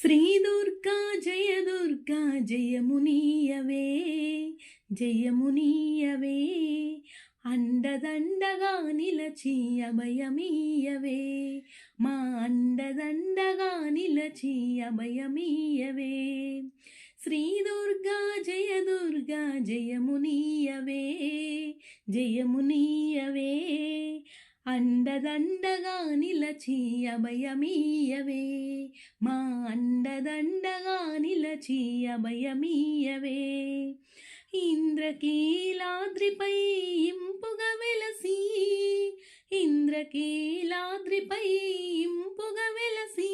శ్రీ దుర్గా జయ దుర్గా జయమునీయవే జయమునీయవే. అండదండగా నిలచి అభయమీయవే మా అండదండగా నిలచి అభయమీయవే. శ్రీ దుర్గా జయ దుర్గా జయమునీయవే జయమునీయవే. అండదండగా నిలచి అభయమీయవే మా చీయమయమీయవే. ఇంద్రకీలాద్రిపై ఇంపుగా వెలసి. ఇంద్రకీలాద్రిపై ఇంపుగా వెలసి.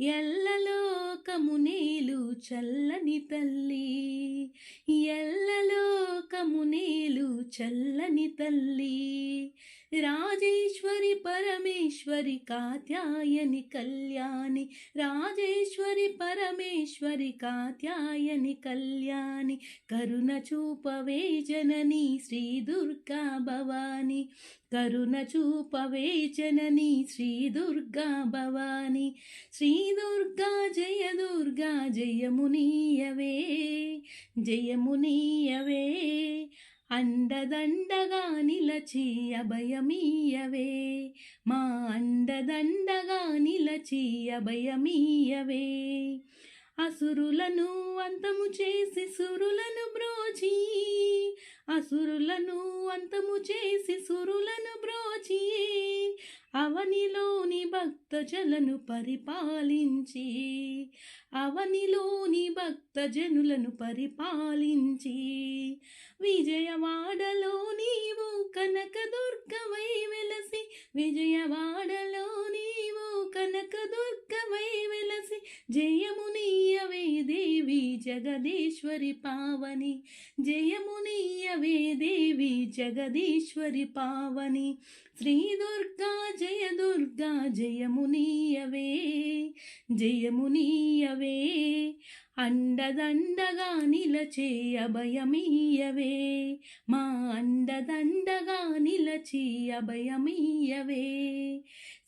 ఎల్లలోకమునేలు చల్లని తల్లి. ఎల్లలోకమునేలు చల్లని తల్లి. రాజేశ్వరి పరమేశ్వరి కాత్యాయని కళ్యాణి రాజేశ్వరి పరమేశ్వరి కాత్యాయని కళ్యాణి కరుణ చూపవే జనని శ్రీ దుర్గా భవాని కరుణ చూపవే జనని శ్రీ దుర్గా భవాని శ్రీ దుర్గా జయ దుర్గా జయమునీయవే జయమునీయవే అండదండగా నిలచి అభయమీయవే. మా అండదండగా నిలచి అభయమీయవే. అసురులను అంతము చేసి సురులను బ్రోచి అసురులను అంతము చేసి సురులను బ్రోచి అవనిలోని భక్తజలను పరిపాలించి అవనిలోని భక్తజనులను పరిపాలించి విజయవాడలో నీవు కనకదుర్గవై వెలసి విజయవాడలో నీవు కనకదుర్గవై వెలసి జయమునీయవే దేవి జగదీశ్వరి పావని జయమునీయవే దేవి జగదీశ్వరి పావని శ్రీ దుర్గా జయ దుర్గా జయమునీయవే జయమునీయవే అండదండగా నిలచే అభయమీయవే. మా అండదండగా నిలచి అభయమీయవే.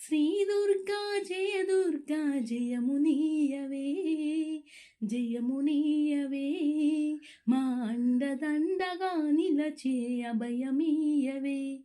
శ్రీ దుర్గా జయ దుర్గా జయమునీయవే జయమునీయవే మా అండదండగా నిలచే అభయమీయవే.